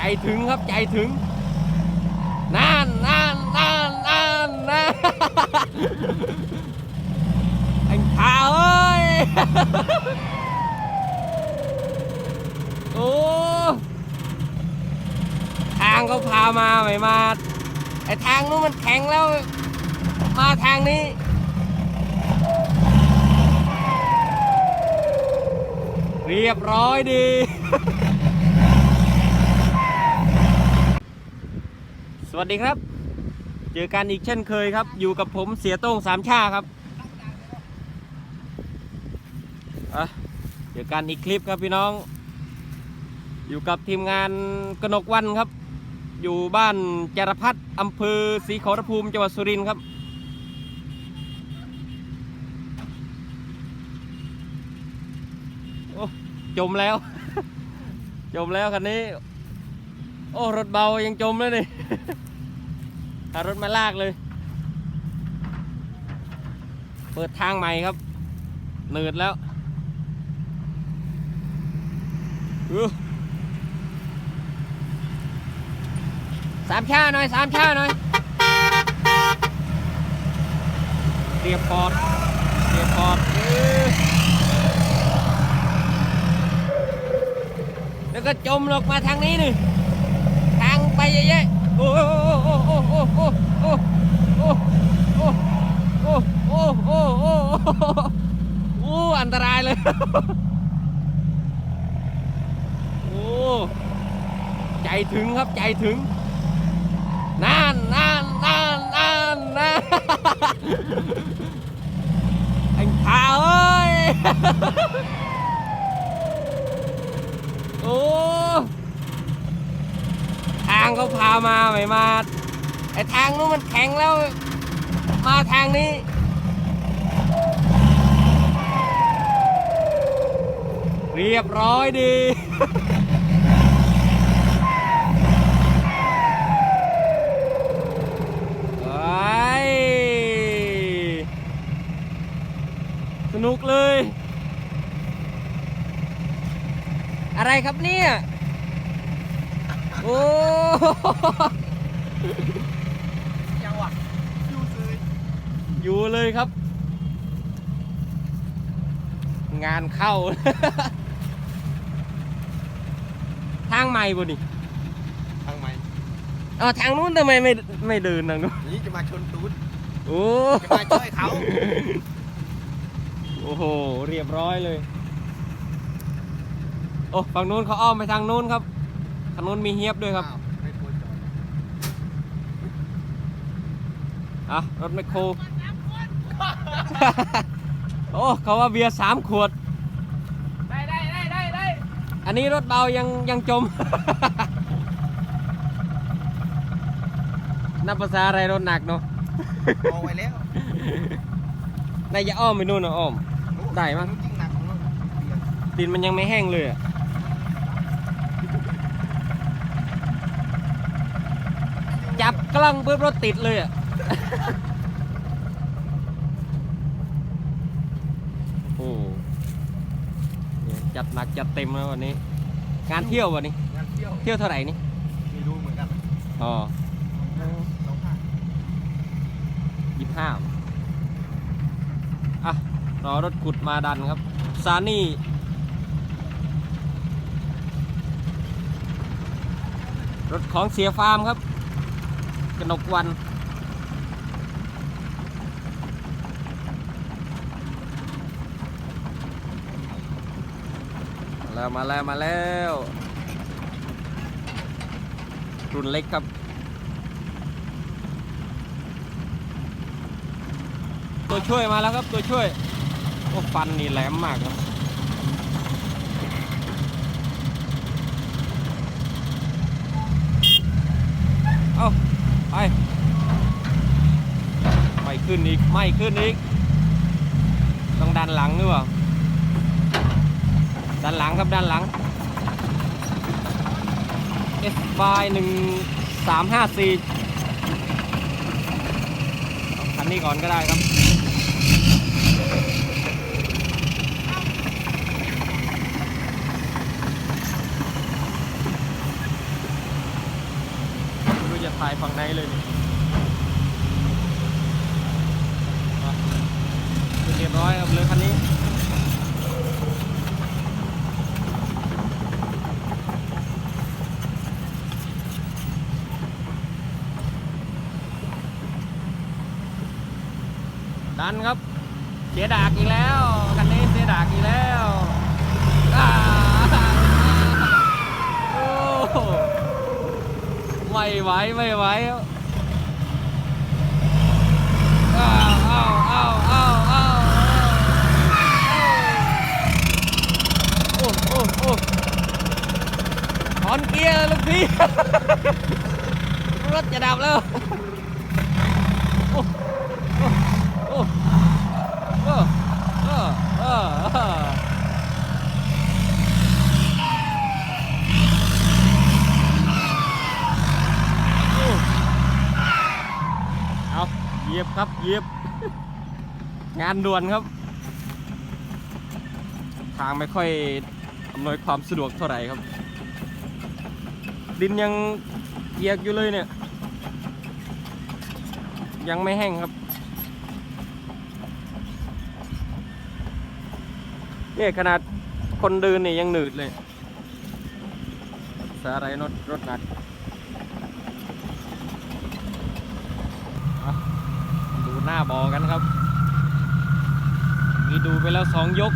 ใจถึงครับใจถึงนานนานนานนานนานไอ้ขาเอ้ยโอ้ทางเขาพามาไม่มาไอ้ทางนู้นมันแข็งแล้ว มาทางนี้เรียบร้อยดี วัสดีครับ เจอกันอีกเช่นเคยครับ อยู่กับผมเสียโต้งสามชาครับเจอกันอีกคลิปครับพี่น้อง อยู่กับทีมงานกนกวันครับ อยู่บ้านจารพัฒอำเภอศรีขอรภูมิจังหวัดสุรินทร์ครับโอ้จมแล้ว จมแล้วคันนี้ โอ้ รถเบายังจมเลยนี่ ถ้ารถมาลากเลย เปิดทางใหม่ครับหนืดแล้วสามชาหน่อยสามชาหน่อยเรียบปอดเรียบปอดแล้วก็จมลงมาทางนี้นี่ทางไปเยอะๆ โอ้โอ้โอ้โอ้โอ้โอ้โอ้โอ้โอ้โอ้โอ้โอ้โอ้โอ้โอ้อันตรายเลยโอ้ใจถึงครับใจถึงนานนานนานนานนานไอ้ขาเอ้ย โอ้ ทางเขาพา มาไม่มาไอทางนู้นมันแข็งแล้ว มาทางนี้ เรียบร้อยดีไอ้ยสนุกเลย อะไรครับเนี่ย โอ้ ยังวะยูซื้ออยู่เลยครับ งานเข้า ทางใหม่บ่นี่ทางไหมเออทางนู้นทำไมไม่ไม่เดินทางนู้นนี่จะมาชนตูดโอ้จะมาช่วยเขาโอ้โห เรียบร้อยเลย โอ้ฝั่งนู้นเขาอ้อมไปทางนู้นครับทางนู้นมีเฮียบด้วยครับ อ้าวไม่ควรจอด อะรถแมคโครโอ้เขาว่าเบียร์สามขวด ได้ได้ได้ได้ได้อันนี้รถเบายังยังจม นับภาษาอะไรรถหนักเนาะมองไว้แล้วนายจะอ้อมไปนู่นนะอ้อม ได้มั้ยจริงหนักของเราตีนมันยังไม่แห้งเลยอะจับกล้องปุ๊บรถติดเลยอะ โอ้โหเนี่ยจัดหนักจัดเต็มแล้ววันนี้ งานเที่ยววันนี้ งานเที่ยวเที่ยวเท่าไหร่นี่ไม่รู้เหมือนกันอ๋อสองพันยี่ห้าอะรอรถขุดมาดันครับ ซานี่รถของเสียฟาร์มครับ กนกวัน แล้วมาแล้วมาแล้วรุ่นเล็กครับ ตัวช่วยมาแล้วครับตัวช่วยโอ้ฟันนี่แหลมมากครับเอาไปไม่ขึ้นอีกไม่ขึ้นอีกต้องดันหลังหรือเปล่า ด้านหลังครับด้านหลัง F5 1354คันนี้ก่อนก็ได้ครับไม่รู้จะถ่ายฝั่งไหนเลย นครับ เสียดากอีกแล้วคันนี้เสียดากอีกแล้วโอ้ไม่ไหวไม่ไหวอ้าวอ้าวอ้าวอ้าวอ้าวโอ้โอ้โอ้ถอนเกียร์ลูกพี่รถจะดับแล้ว โอ้โอ้โอ้ เออเออเออเออโอ้ เหยียบครับเหยียบ งานด่วนครับ ทางไม่ค่อยอำนวยความสะดวกเท่าไหร่ครับ ดินยังเปียกอยู่เลยเนี่ย ยังไม่แห้งครับเนี่ยขนาดคนเดินเนี่ยยังหนืดเลย สาไรรถรถหนักอะดู หน้าบอกันครับมีดูไปแล้วสองยก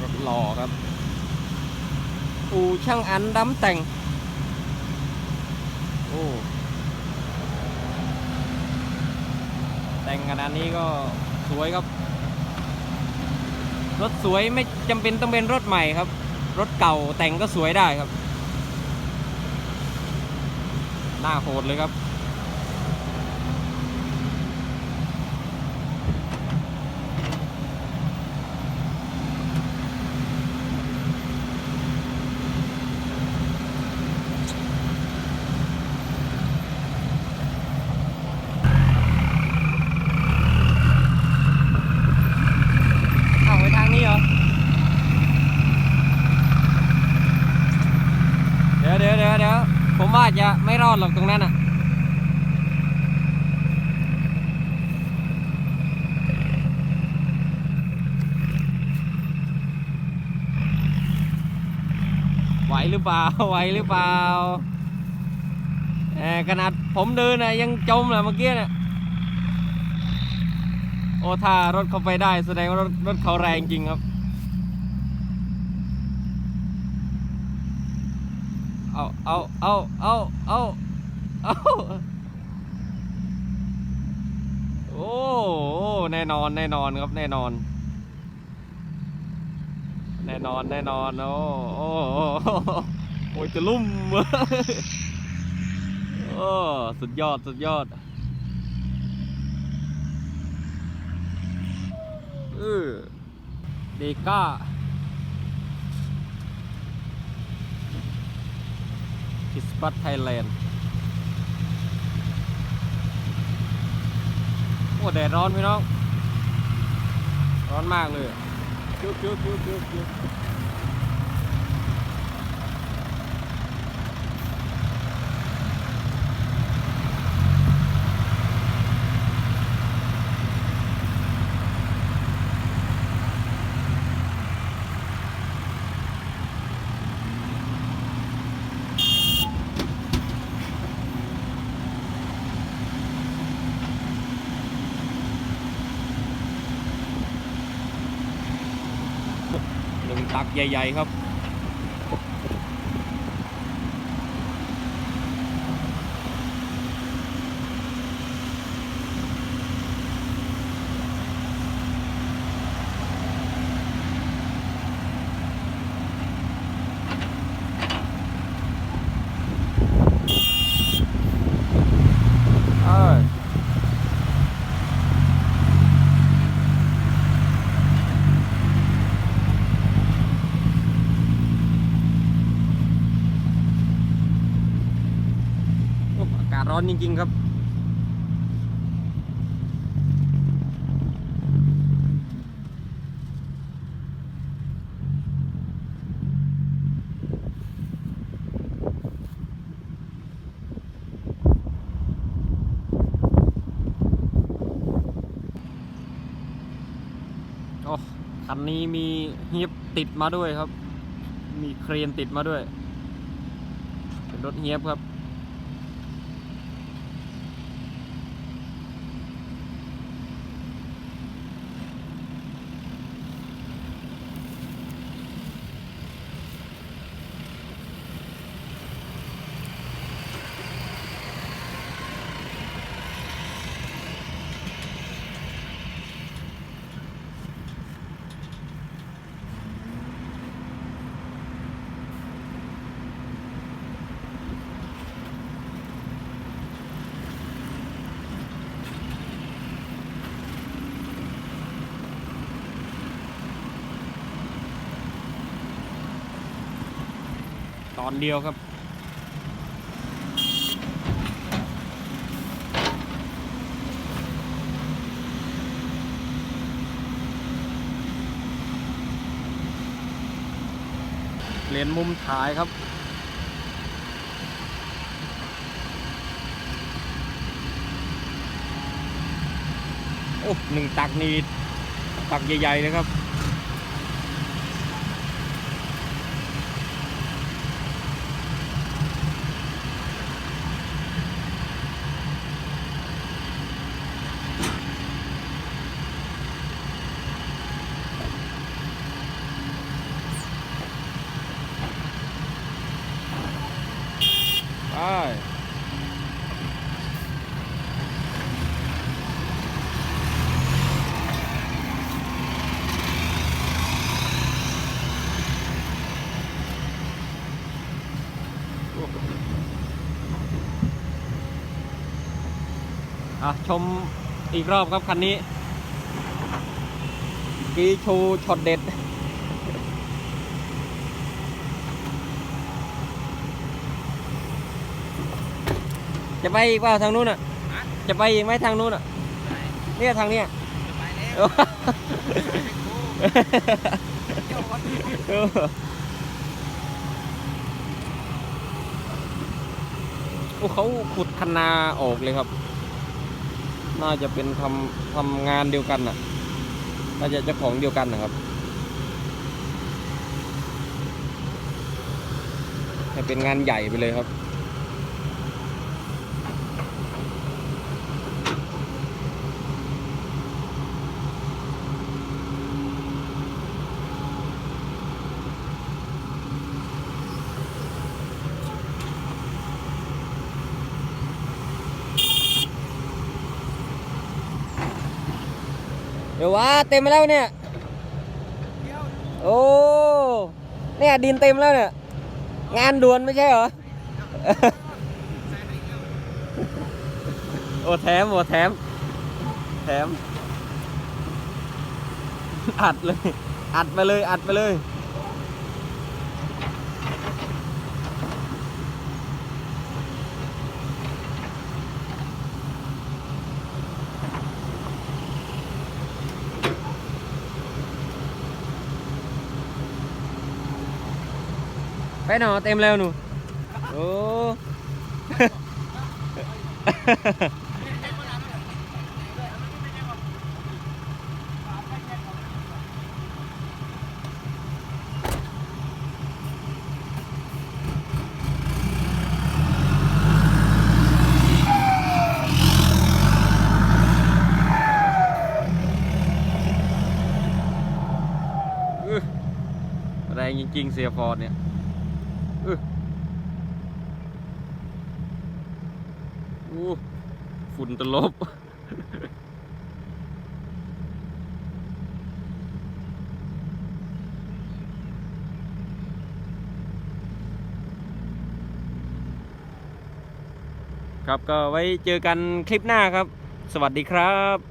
รถหล่อครับ อูช่างอันดำแต่ง โอ้ แต่งขนาดนี้ก็สวยครับ รถสวยไม่จำเป็นต้องเป็นรถใหม่ครับ รถเก่าแต่งก็สวยได้ครับ หน้าโหดเลยครับ เอาไปทางนี้เหรอ เดี๋ยวเดี๋ยวเดี๋ยวเดี๋ยวผมว่าจะไม่ร อดหรอกตรงนั้นอะไหวหรือเปล่าไหวหรือเปล่าเออขนาดผมเดินนะยังจมเลยเมื่อกี้น่ะโอ้ถ้ารถเขาไปได้แสดงว่ารถรถเขาแรงจริงครับ เอาเอาเอาเอาเอาโอ้แน่นอนแน่นอนครับแน่นอน แน่นอนแน่นอนโอ้โอ้โอ้โอ้ยจะลุ่มโอ้สุดยอดสุดยอดเออเดก้า คิสปัตไทยแลนด์โอ้แดดร้อนพี่น้อง ร้อนมากเลยจุ๊บจุ๊บจุ๊บจุ๊บ ตักใหญ่ ๆ ครับ อนจริง ๆ ครับ โอคันนี้มีเฮียบติดมาด้วยครับ มีเครนติดมาด้วย เป็นรถเฮียบครับ ตอนเดียวครับเปลี่ยนมุมถ่ายครับโอ้หนึ่งตักนี่ตักใหญ่ๆนะครับ ไป อะชมอีกรอบครับคันนี้เมื่อกี้โชว์ช็อตเด็ด จะไปอีกเปล่าทางนู้นอะ จะไปอีกไหมทางนู้นอะ เนี่ยทางเนี้ยไปแล้วเออเออโอ้เขาขุดคันนาออกเลยครับ น่าจะเป็นทำทำงานเดียวกันน่ะ น่าจะเจ้าของเดียวกันนะครับจะเป็นงานใหญ่ไปเลยครับ เดี๋ยวว่าเต็มแล้วเนี่ย โอ้เนี่ยดินเต็มแล้วเนี่ย งานด่วนไม่ใช่เหรอ โอ้แถมโอ้แถม แถม อัดเลย อัดไปเลย อัดไปเลย ไปหนอเต็มแล้วหนูโอ้อื้อแรงจริงๆเสียฟอร์ดเนี่ย อู้ฝุ่นตลบ ครับก็ไว้เจอกันคลิปหน้าครับ สวัสดีครับ